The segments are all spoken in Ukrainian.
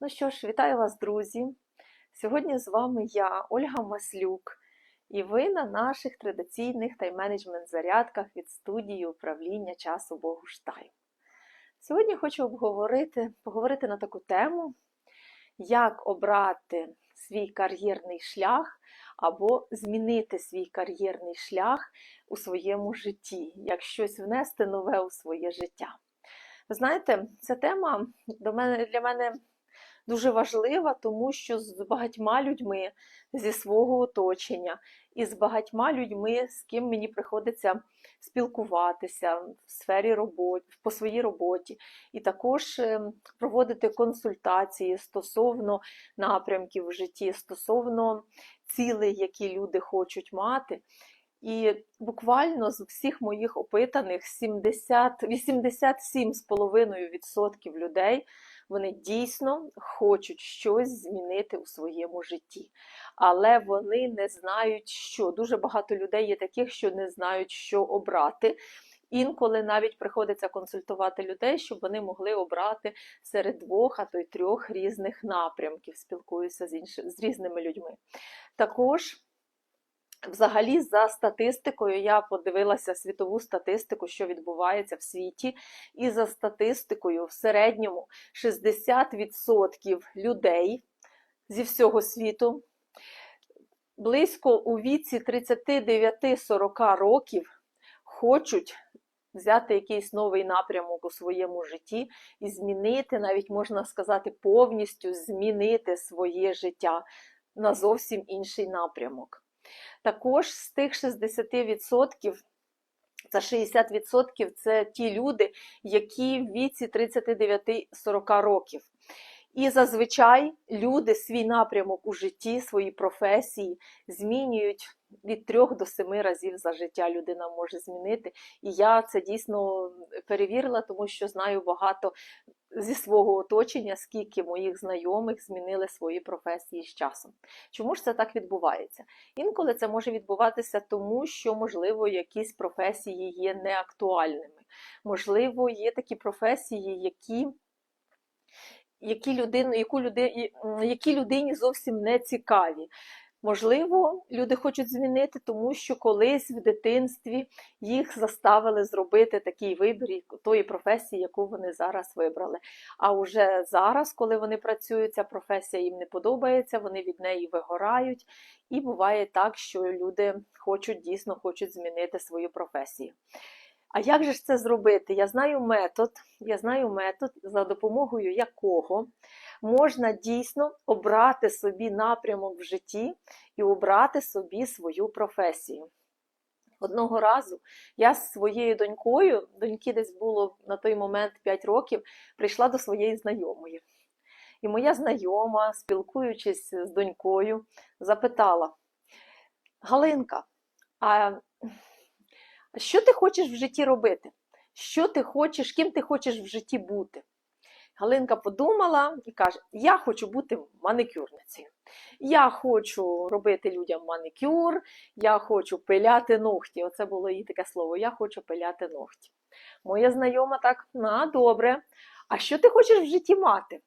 Ну що ж, вітаю вас, друзі! Сьогодні з вами я, Ольга Маслюк, і ви на наших традиційних тайм-менеджмент зарядках від студії управління часу Богуштайм. Сьогодні хочу обговорити, поговорити на таку тему, як обрати свій кар'єрний шлях або змінити свій кар'єрний шлях у своєму житті, як щось внести нове у своє життя. Ви знаєте, ця тема до мене, для мене дуже важлива, тому що з багатьма людьми зі свого оточення і з багатьма людьми, з ким мені приходиться спілкуватися в сфері роботи, по своїй роботі, і також ем, проводити консультації стосовно напрямків в житті, стосовно цілей, які люди хочуть мати. І буквально з всіх моїх опитаних 70, 87,5% людей вони дійсно хочуть щось змінити у своєму житті, але вони не знають, що. Дуже багато людей є таких, що не знають, що обрати. Інколи навіть приходиться консультувати людей, щоб вони могли обрати серед двох, а то й трьох різних напрямків. Спілкуюся з іншими з різними людьми. Також. Взагалі, за статистикою, я подивилася світову статистику, що відбувається в світі, і за статистикою, в середньому 60% людей зі всього світу близько у віці 39-40 років хочуть взяти якийсь новий напрямок у своєму житті і змінити, навіть можна сказати, повністю змінити своє життя на зовсім інший напрямок. Також з тих 60%, це 60% це ті люди, які в віці 39-40 років. І зазвичай люди свій напрямок у житті, свої професії змінюють від трьох до семи разів за життя людина може змінити. І я це дійсно перевірила, тому що знаю багато зі свого оточення, скільки моїх знайомих змінили свої професії з часом. Чому ж це так відбувається? Інколи це може відбуватися тому, що, можливо, якісь професії є неактуальними. Можливо, є такі професії, які які людину, яку люди, які людині зовсім не цікаві. Можливо, люди хочуть змінити, тому що колись в дитинстві їх заставили зробити такий вибір тої професії, яку вони зараз вибрали. А вже зараз, коли вони працюють, ця професія їм не подобається, вони від неї вигорають. І буває так, що люди хочуть дійсно хочуть змінити свою професію. А як же ж це зробити? Я знаю метод, я знаю метод, за допомогою якого можна дійсно обрати собі напрямок в житті і обрати собі свою професію. Одного разу я з своєю донькою, доньки десь було на той момент 5 років, прийшла до своєї знайомої. І моя знайома, спілкуючись з донькою, запитала: Галинка, а що ти хочеш в житті робити? Що ти хочеш, ким ти хочеш в житті бути? Галинка подумала і каже: Я хочу бути маникюрницею. Я хочу робити людям манікюр, я хочу пиляти ногті. Оце було її таке слово: я хочу пиляти ногті. Моя знайома так, на добре. А що ти хочеш в житті мати?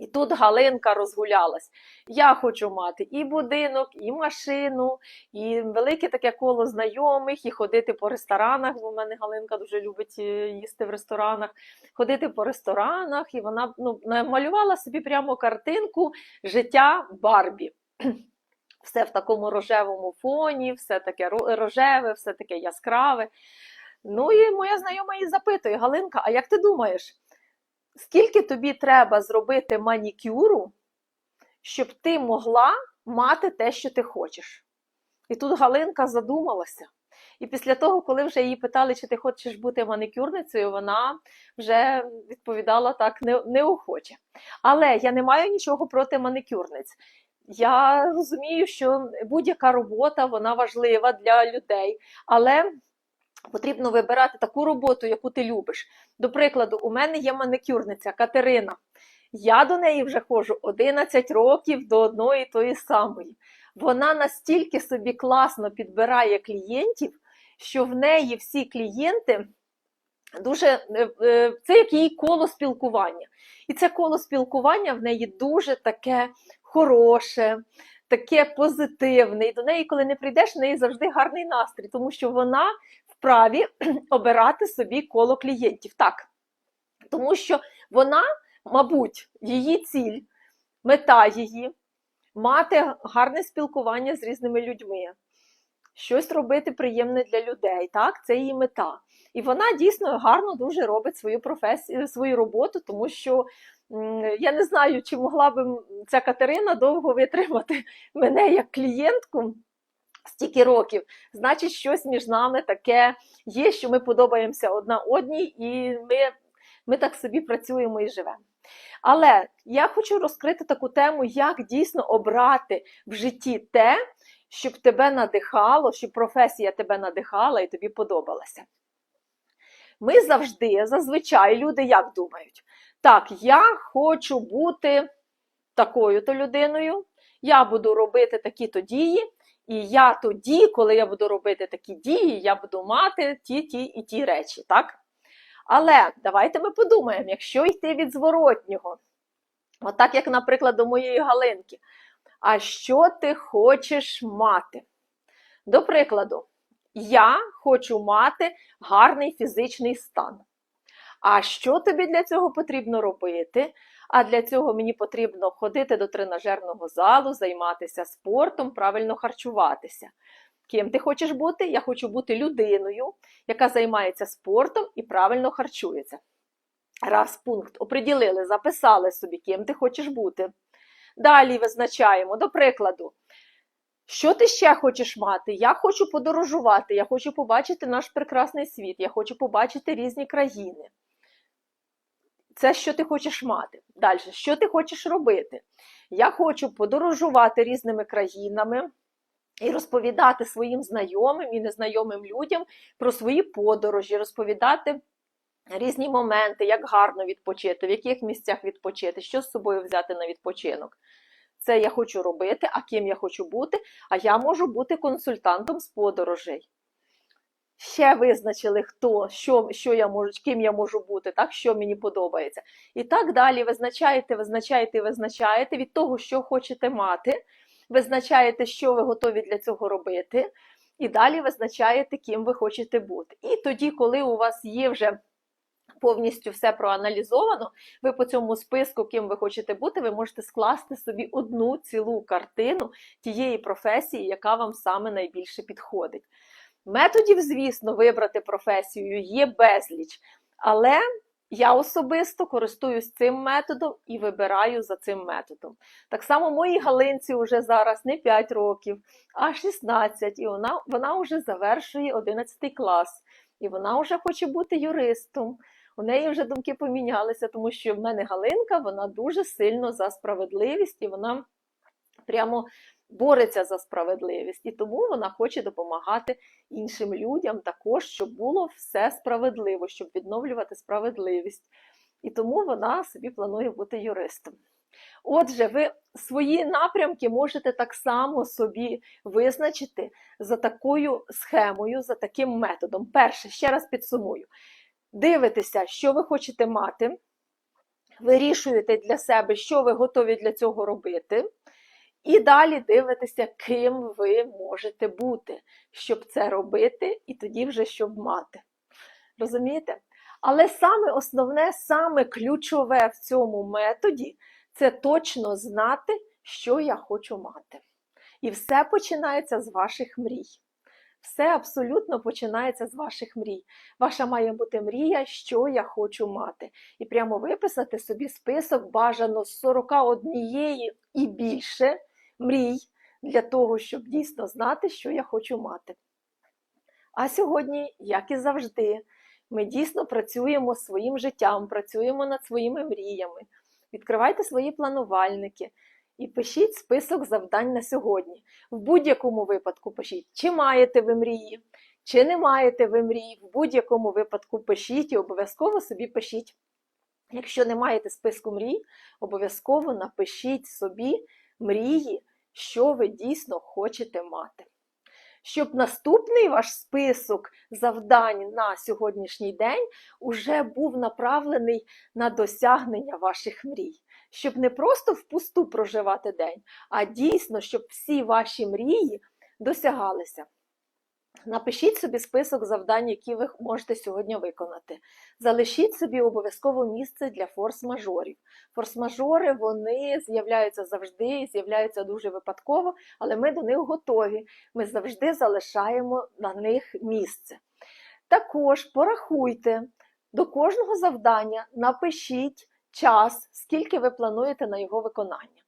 І тут Галинка розгулялась. Я хочу мати і будинок, і машину, і велике таке коло знайомих, і ходити по ресторанах, бо в мене Галинка дуже любить е, їсти в ресторанах, ходити по ресторанах, і вона ну, намалювала собі прямо картинку життя Барбі. Все в такому рожевому фоні, все таке рожеве, все таке яскраве. Ну і моя знайома її запитує: Галинка, а як ти думаєш? Скільки тобі треба зробити манікюру, щоб ти могла мати те, що ти хочеш. І тут Галинка задумалася. І після того, коли вже її питали, чи ти хочеш бути маникюрницею, вона вже відповідала так неохоче. Але я не маю нічого проти маникюрниць. Я розумію, що будь-яка робота вона важлива для людей. Але Потрібно вибирати таку роботу, яку ти любиш. До прикладу, у мене є маникюрниця Катерина. Я до неї вже ходжу 11 років до одної тої самої. Вона настільки собі класно підбирає клієнтів, що в неї всі клієнти дуже е, е, це як її коло спілкування. І це коло спілкування в неї дуже таке хороше, таке позитивне. І до неї, коли не прийдеш, в неї завжди гарний настрій, тому що вона вправі обирати собі коло клієнтів. Так. Тому що вона, мабуть, її ціль, мета її мати гарне спілкування з різними людьми, щось робити приємне для людей. Так, це її мета. І вона дійсно гарно дуже робить свою професію, свою роботу, тому що я не знаю, чи могла би ця Катерина довго витримати мене як клієнтку. Стільки років, значить, щось між нами таке є, що ми подобаємося одна одній, і ми, ми так собі працюємо і живемо. Але я хочу розкрити таку тему, як дійсно обрати в житті те, щоб тебе надихало, щоб професія тебе надихала і тобі подобалася. Ми завжди, зазвичай, люди як думають? Так, я хочу бути такою-то людиною, я буду робити такі-то дії, і я тоді, коли я буду робити такі дії, я буду мати ті, ті і ті речі, так? Але давайте ми подумаємо, якщо йти від зворотнього, отак, як, наприклад, до моєї Галинки, а що ти хочеш мати? До прикладу, я хочу мати гарний фізичний стан. А що тобі для цього потрібно робити? А для цього мені потрібно ходити до тренажерного залу, займатися спортом, правильно харчуватися. Ким ти хочеш бути? Я хочу бути людиною, яка займається спортом і правильно харчується. Раз пункт оприділили, записали собі, ким ти хочеш бути. Далі визначаємо, до прикладу, що ти ще хочеш мати? Я хочу подорожувати, я хочу побачити наш прекрасний світ, я хочу побачити різні країни. Це що ти хочеш мати. Далі, що ти хочеш робити? Я хочу подорожувати різними країнами і розповідати своїм знайомим і незнайомим людям про свої подорожі, розповідати різні моменти, як гарно відпочити, в яких місцях відпочити, що з собою взяти на відпочинок. Це я хочу робити, а ким я хочу бути, а я можу бути консультантом з подорожей. Ще визначили, хто, що, що я можу, ким я можу бути, так, що мені подобається. І так далі визначаєте, визначаєте, визначаєте від того, що хочете мати, визначаєте, що ви готові для цього робити, і далі визначаєте, ким ви хочете бути. І тоді, коли у вас є вже повністю все проаналізовано, ви по цьому списку, ким ви хочете бути, ви можете скласти собі одну цілу картину тієї професії, яка вам саме найбільше підходить. Методів, звісно, вибрати професію є безліч, але я особисто користуюсь цим методом і вибираю за цим методом. Так само моїй Галинці вже зараз не 5 років, а 16, і вона, вона вже завершує 11 клас, і вона вже хоче бути юристом. У неї вже думки помінялися, тому що в мене Галинка вона дуже сильно за справедливість, і вона прямо бореться за справедливість. І тому вона хоче допомагати іншим людям також, щоб було все справедливо, щоб відновлювати справедливість. І тому вона собі планує бути юристом. Отже, ви свої напрямки можете так само собі визначити за такою схемою, за таким методом. Перше, ще раз підсумую. Дивитеся, що ви хочете мати, вирішуєте для себе, що ви готові для цього робити. І далі дивитеся, ким ви можете бути, щоб це робити, і тоді вже щоб мати. Розумієте? Але саме основне, саме ключове в цьому методі це точно знати, що я хочу мати. І все починається з ваших мрій. Все абсолютно починається з ваших мрій. Ваша має бути мрія, що я хочу мати. І прямо виписати собі список бажано з 41 і більше мрій для того, щоб дійсно знати, що я хочу мати. А сьогодні, як і завжди, ми дійсно працюємо своїм життям, працюємо над своїми мріями. Відкривайте свої планувальники і пишіть список завдань на сьогодні. В будь-якому випадку пишіть, чи маєте ви мрії, чи не маєте ви мрії. В будь-якому випадку пишіть і обов'язково собі пишіть. Якщо не маєте списку мрій, обов'язково напишіть собі мрії, що ви дійсно хочете мати. щоб наступний ваш список завдань на сьогоднішній день уже був направлений на досягнення ваших мрій. Щоб не просто впусту проживати день, а дійсно, щоб всі ваші мрії досягалися. Напишіть собі список завдань, які ви можете сьогодні виконати. Залишіть собі обов'язково місце для форс-мажорів. Форс-мажори вони з'являються завжди, з'являються дуже випадково, але ми до них готові. Ми завжди залишаємо на них місце. Також порахуйте до кожного завдання, напишіть час, скільки ви плануєте на його виконання.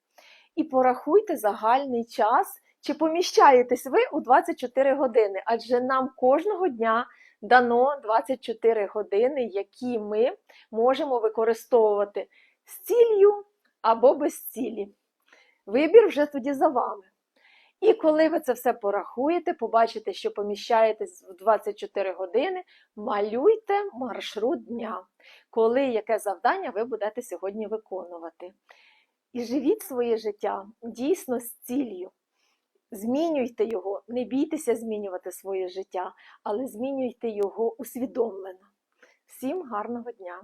І порахуйте загальний час, чи поміщаєтесь ви у 24 години, адже нам кожного дня дано 24 години, які ми можемо використовувати з ціллю або без цілі. Вибір вже тоді за вами. І коли ви це все порахуєте, побачите, що поміщаєтесь в 24 години, малюйте маршрут дня, коли яке завдання ви будете сьогодні виконувати. І живіть своє життя дійсно з ціллю. Змінюйте його, не бійтеся змінювати своє життя, але змінюйте його усвідомлено. Всім гарного дня!